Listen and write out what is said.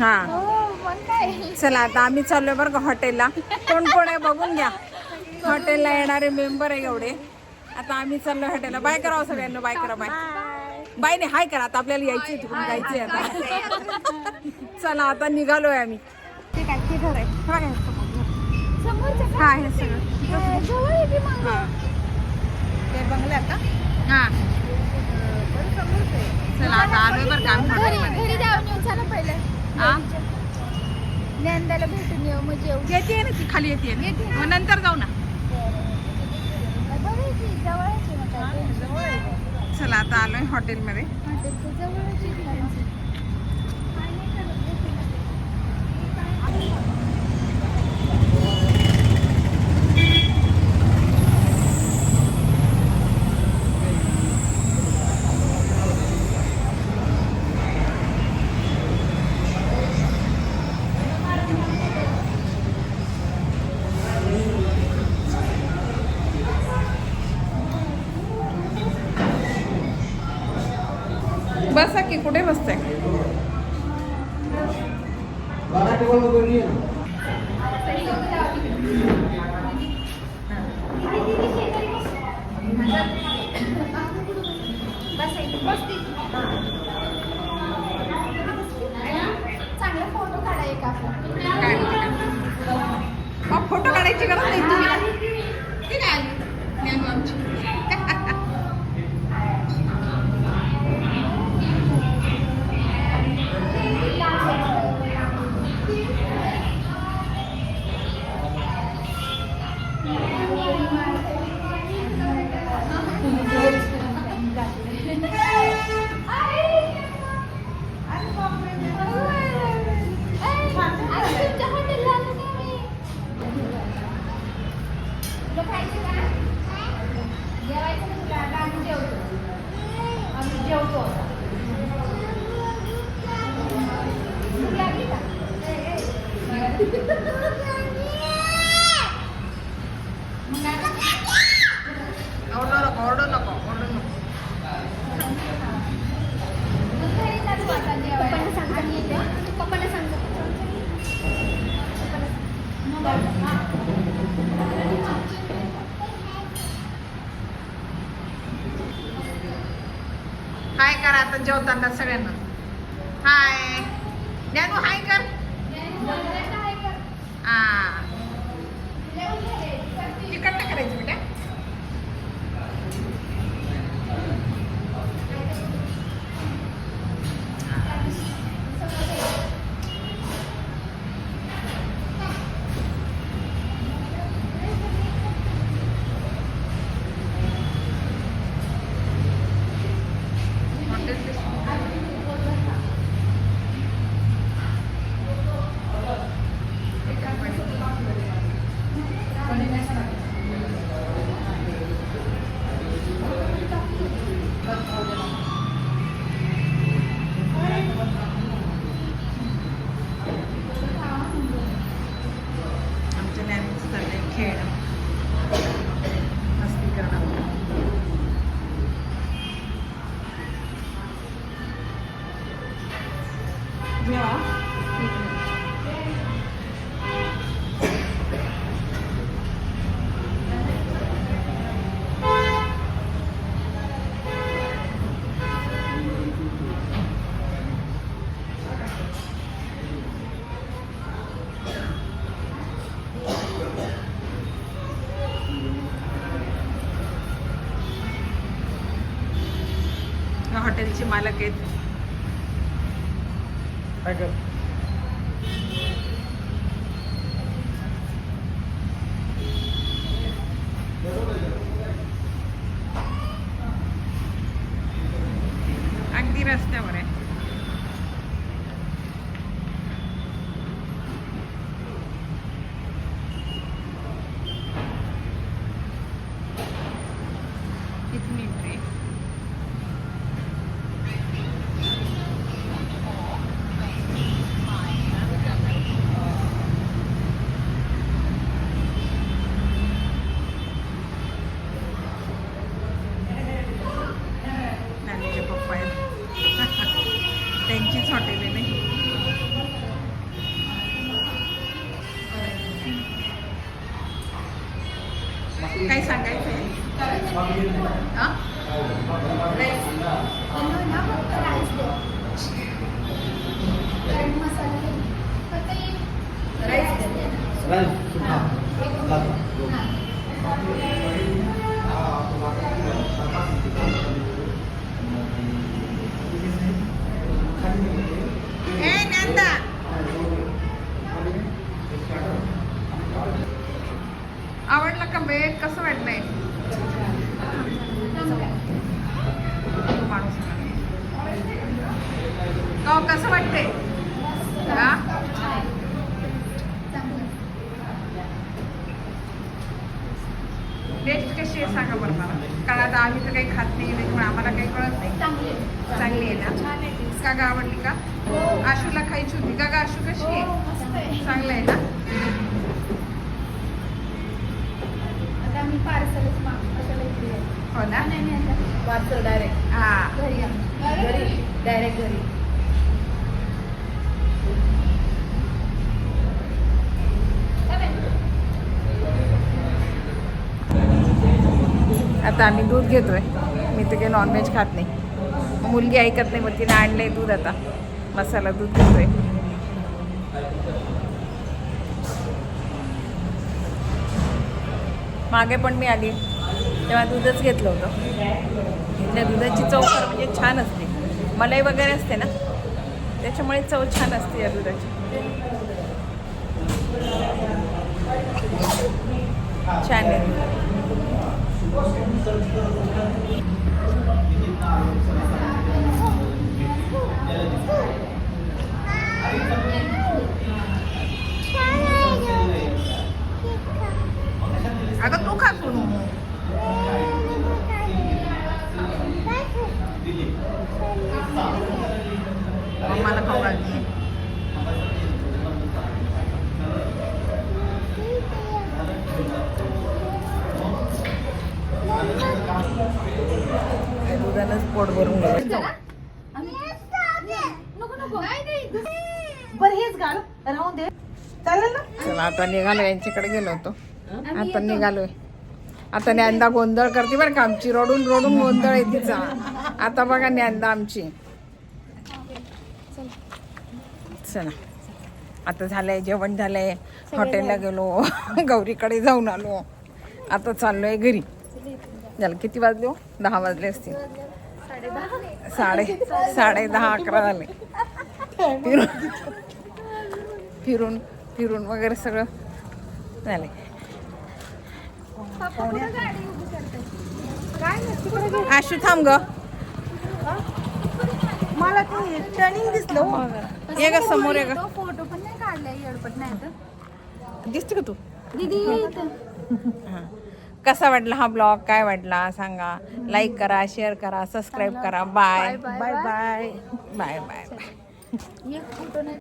हा. हो चला आता आम्ही चाललोय बरं का हॉटेलला. कोण कोण आहे बघून घ्या. हॉटेलला येणारे मेंबर आहे एवढे. आता आम्ही चाललोय हॉटेलला. बाय करावं सगळ्यांना. बाय करा बाय. बाय नाही हाय करा. आता आपल्याला यायचंय तिकडून जायचंय आता. चला आता निघालोय आम्ही. हे हा हे सगळं. ते बंगल्यात का? हा. चला आता आलोय बरं का आम्ही हॉटेलमध्ये. घरी जाऊन येऊ. चला पहिले. ज्ञानदाला भेटून येऊ मग जेऊ येते ना ती खाली येते. मग नंतर जाऊ ना. चला आता आलोय हॉटेलमध्ये. जवळ आहे की घराचं. बसा की कुठे बसताय? Thank you. हाय करा आता जेवताना सगळ्यांना. हाय. ज्ञानू हाय कर. हा. हॉटेल जेवा हॉटेलचे मालक आहेत. ਥੈਂਕ ਯੂ सांगायचं आहे हा? Rice. त्यांना ना फक्त राईस दे गरम मसाला दे. फक्त एक Rice दे ना. हा. ए नंदा आवडलं का बेग कसं वाटलंय का कसं वाटतंय हा? टेस्ट कशी आहे सांगा बरं मला कारण आता आम्ही तर काही खात नाही त्याच्यामुळे आम्हाला काही कळत नाही चांगली आहे. ना. का ग आवडली का आशूला खायची होती का ग आशू कशी हो, आहे. चांगलं आहे ना हो ना नाही, नाही, आता. पार्सल डायरेक्ट हा. घरी या. घरी. डायरेक्ट घरी. आता आम्ही दूध घेतोय. मी तर काही नॉनव्हेज खात नाही. मुलगी ऐकत नाही मग तिने आणलंय दूध आता. मसाला दूध घेतोय. मागे पण मी आली. तेव्हा दूधच घेतलं होतं. त्या दुधाची चव फार म्हणजे छान असते. मलाई वगैरे असते ना? त्याच्यामुळे चव छान असते या दुधाची. छान आहे. मला खाऊ घालते दुधानंच पोट भरून बरं हेच घाल. राहून दे. चालेल ना? चला आता निघालो यांच्याकडे गेलो होतो. आता निघालोय. आता ज्ञानदा गोंधळ करते बरं का आमची. रडून रडून गोंधळ आहे तिचा. आता बघा ज्ञानदा आमची. चला. आता झालंय जेवण झालंय. हॉटेलला गेलो. गौरीकडे जाऊन आलो. आता चाललोय घरी. झालं किती वाजले हो? दहा वाजले असतील. साडे दहा साडे दहा अकरा झाले. फिरून फिरून फिरून वगैरे सगळं झाले. आशू थांब ग. मला ते टर्निंग दिसलं हो. ये ग समोर ये ग. तो फोटो पण नाही काढलाय येडपट नाही तर. दिसते का तू? दीदी ये इथं. हां. कसा वाटला हा ब्लॉग काय वाटला? सांगा. लाईक करा शेअर करा सबस्क्राईब करा. Bye bye bye bye bye bye photo नाही.